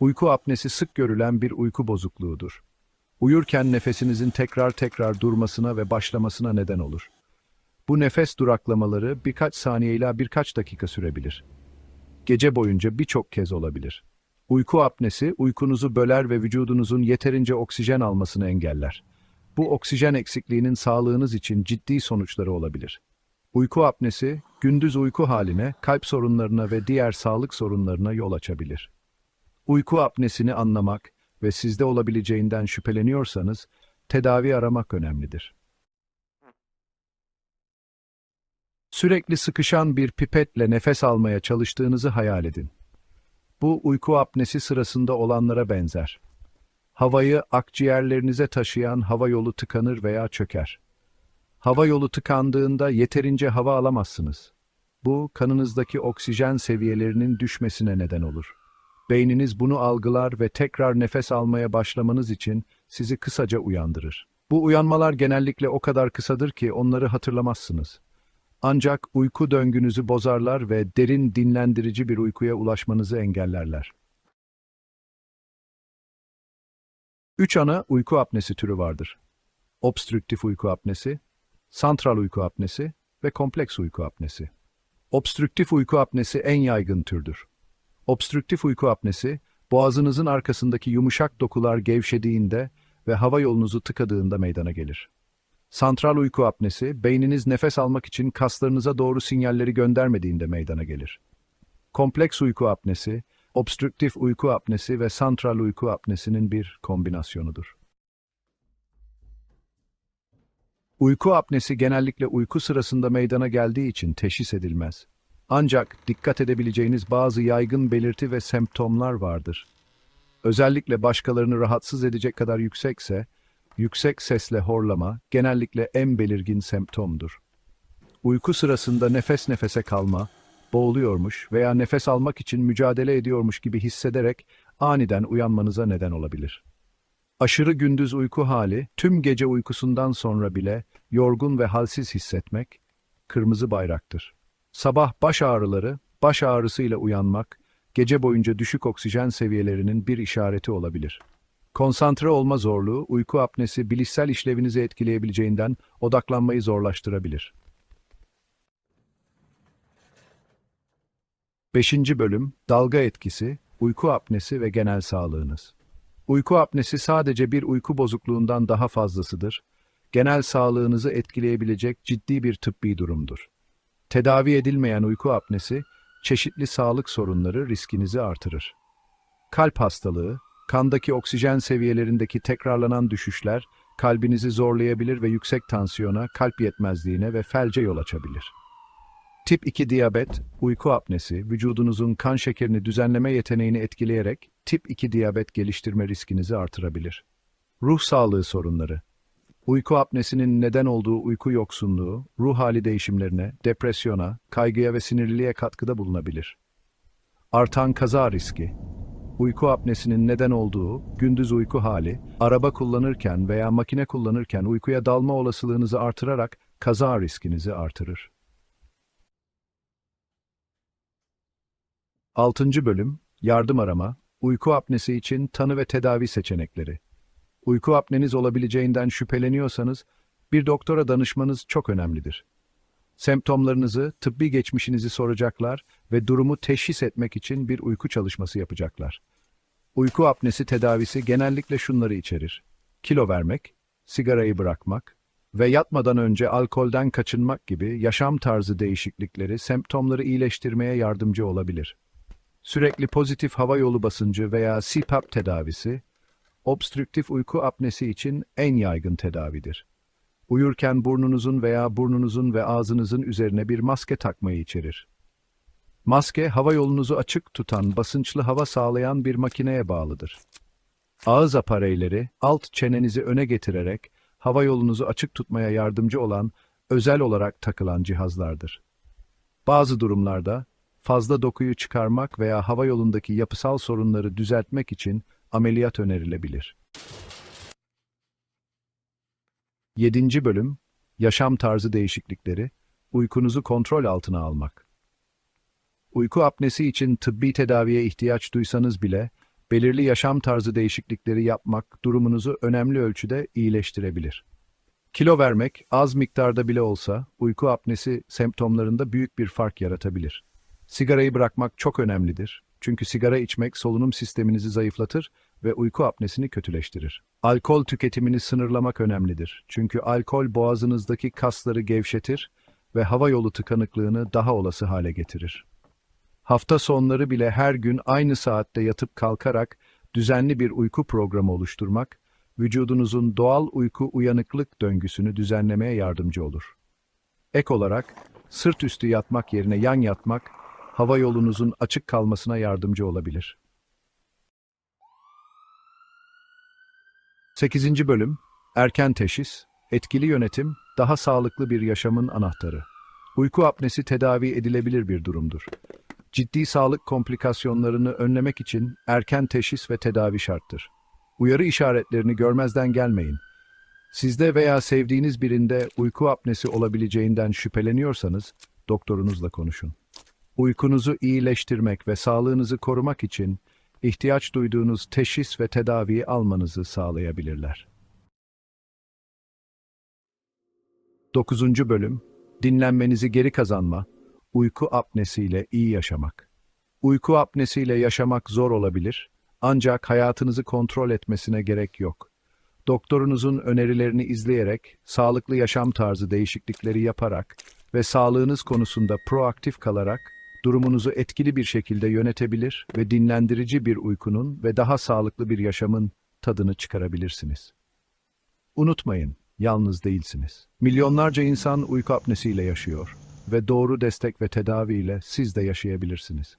Uyku apnesi sık görülen bir uyku bozukluğudur. Uyurken nefesinizin tekrar tekrar durmasına ve başlamasına neden olur. Bu nefes duraklamaları birkaç saniye ila birkaç dakika sürebilir. Gece boyunca birçok kez olabilir. Uyku apnesi uykunuzu böler ve vücudunuzun yeterince oksijen almasını engeller. Bu oksijen eksikliğinin sağlığınız için ciddi sonuçları olabilir. Uyku apnesi, gündüz uyku haline, kalp sorunlarına ve diğer sağlık sorunlarına yol açabilir. Uyku apnesini anlamak ve sizde olabileceğinden şüpheleniyorsanız, tedavi aramak önemlidir. Sürekli sıkışan bir pipetle nefes almaya çalıştığınızı hayal edin. Bu uyku apnesi sırasında olanlara benzer. Havayı akciğerlerinize taşıyan hava yolu tıkanır veya çöker. Hava yolu tıkandığında yeterince hava alamazsınız. Bu kanınızdaki oksijen seviyelerinin düşmesine neden olur. Beyniniz bunu algılar ve tekrar nefes almaya başlamanız için sizi kısaca uyandırır. Bu uyanmalar genellikle o kadar kısadır ki onları hatırlamazsınız. Ancak uyku döngünüzü bozarlar ve derin dinlendirici bir uykuya ulaşmanızı engellerler. Üç ana uyku apnesi türü vardır. Obstrüktif uyku apnesi, santral uyku apnesi ve kompleks uyku apnesi. Obstrüktif uyku apnesi en yaygın türdür. Obstrüktif uyku apnesi, boğazınızın arkasındaki yumuşak dokular gevşediğinde ve hava yolunuzu tıkadığında meydana gelir. Santral uyku apnesi, beyniniz nefes almak için kaslarınıza doğru sinyalleri göndermediğinde meydana gelir. Kompleks uyku apnesi, obstrüktif uyku apnesi ve santral uyku apnesinin bir kombinasyonudur. Uyku apnesi genellikle uyku sırasında meydana geldiği için teşhis edilmez. Ancak dikkat edebileceğiniz bazı yaygın belirti ve semptomlar vardır. Özellikle başkalarını rahatsız edecek kadar yüksekse, yüksek sesle horlama genellikle en belirgin semptomdur. Uyku sırasında nefes nefese kalma, boğuluyormuş veya nefes almak için mücadele ediyormuş gibi hissederek aniden uyanmanıza neden olabilir. Aşırı gündüz uyku hali, tüm gece uykusundan sonra bile yorgun ve halsiz hissetmek, kırmızı bayraktır. Sabah baş ağrıları, baş ağrısıyla uyanmak, gece boyunca düşük oksijen seviyelerinin bir işareti olabilir. Konsantre olma zorluğu, uyku apnesi bilişsel işlevinizi etkileyebileceğinden odaklanmayı zorlaştırabilir. 5. Bölüm Dalga etkisi, uyku apnesi ve genel sağlığınız. Uyku apnesi sadece bir uyku bozukluğundan daha fazlasıdır. Genel sağlığınızı etkileyebilecek ciddi bir tıbbi durumdur. Tedavi edilmeyen uyku apnesi, çeşitli sağlık sorunları riskinizi artırır. Kalp hastalığı, kandaki oksijen seviyelerindeki tekrarlanan düşüşler, kalbinizi zorlayabilir ve yüksek tansiyona, kalp yetmezliğine ve felce yol açabilir. Tip 2 diyabet, uyku apnesi, vücudunuzun kan şekerini düzenleme yeteneğini etkileyerek tip 2 diyabet geliştirme riskinizi artırabilir. Ruh sağlığı sorunları, uyku apnesinin neden olduğu uyku yoksunluğu, ruh hali değişimlerine, depresyona, kaygıya ve sinirliliğe katkıda bulunabilir. Artan kaza riski, uyku apnesinin neden olduğu gündüz uyku hali, araba kullanırken veya makine kullanırken uykuya dalma olasılığınızı artırarak kaza riskinizi artırır. 6. Bölüm Yardım arama, uyku apnesi için tanı ve tedavi seçenekleri. Uyku apneniz olabileceğinden şüpheleniyorsanız, bir doktora danışmanız çok önemlidir. Semptomlarınızı, tıbbi geçmişinizi soracaklar ve durumu teşhis etmek için bir uyku çalışması yapacaklar. Uyku apnesi tedavisi genellikle şunları içerir. Kilo vermek, sigarayı bırakmak ve yatmadan önce alkolden kaçınmak gibi yaşam tarzı değişiklikleri semptomları iyileştirmeye yardımcı olabilir. Sürekli pozitif hava yolu basıncı veya CPAP tedavisi, obstrüktif uyku apnesi için en yaygın tedavidir. Uyurken burnunuzun veya burnunuzun ve ağzınızın üzerine bir maske takmayı içerir. Maske, hava yolunuzu açık tutan, basınçlı hava sağlayan bir makineye bağlıdır. Ağız apareyleri, alt çenenizi öne getirerek hava yolunuzu açık tutmaya yardımcı olan, özel olarak takılan cihazlardır. Bazı durumlarda, fazla dokuyu çıkarmak veya hava yolundaki yapısal sorunları düzeltmek için ameliyat önerilebilir. 7. Bölüm Yaşam tarzı değişiklikleri, uykunuzu kontrol altına almak. Uyku apnesi için tıbbi tedaviye ihtiyaç duysanız bile, Belirli yaşam tarzı değişiklikleri yapmak durumunuzu önemli ölçüde iyileştirebilir. Kilo vermek az miktarda bile olsa uyku apnesi semptomlarında büyük bir fark yaratabilir. Sigarayı bırakmak çok önemlidir. Çünkü sigara içmek solunum sisteminizi zayıflatır ve uyku apnesini kötüleştirir. Alkol tüketimini sınırlamak önemlidir. Çünkü alkol boğazınızdaki kasları gevşetir ve hava yolu tıkanıklığını daha olası hale getirir. Hafta sonları bile her gün aynı saatte yatıp kalkarak düzenli bir uyku programı oluşturmak, vücudunuzun doğal uyku uyanıklık döngüsünü düzenlemeye yardımcı olur. Ek olarak, sırt üstü yatmak yerine yan yatmak, hava yolunuzun açık kalmasına yardımcı olabilir. 8. Bölüm Erken Teşhis, Etkili Yönetim, Daha Sağlıklı Bir Yaşamın Anahtarı. Uyku apnesi tedavi edilebilir bir durumdur. Ciddi sağlık komplikasyonlarını önlemek için erken teşhis ve tedavi şarttır. Uyarı işaretlerini görmezden gelmeyin. Sizde veya sevdiğiniz birinde uyku apnesi olabileceğinden şüpheleniyorsanız doktorunuzla konuşun. Uykunuzu iyileştirmek ve sağlığınızı korumak için ihtiyaç duyduğunuz teşhis ve tedaviyi almanızı sağlayabilirler. 9. Bölüm Dinlenmenizi geri kazanma, uyku apnesiyle iyi yaşamak. Uyku apnesiyle yaşamak zor olabilir, ancak hayatınızı kontrol etmesine gerek yok. Doktorunuzun önerilerini izleyerek, sağlıklı yaşam tarzı değişiklikleri yaparak ve sağlığınız konusunda proaktif kalarak durumunuzu etkili bir şekilde yönetebilir ve dinlendirici bir uykunun ve daha sağlıklı bir yaşamın tadını çıkarabilirsiniz. Unutmayın, yalnız değilsiniz. Milyonlarca insan uyku apnesiyle yaşıyor ve doğru destek ve tedaviyle siz de yaşayabilirsiniz.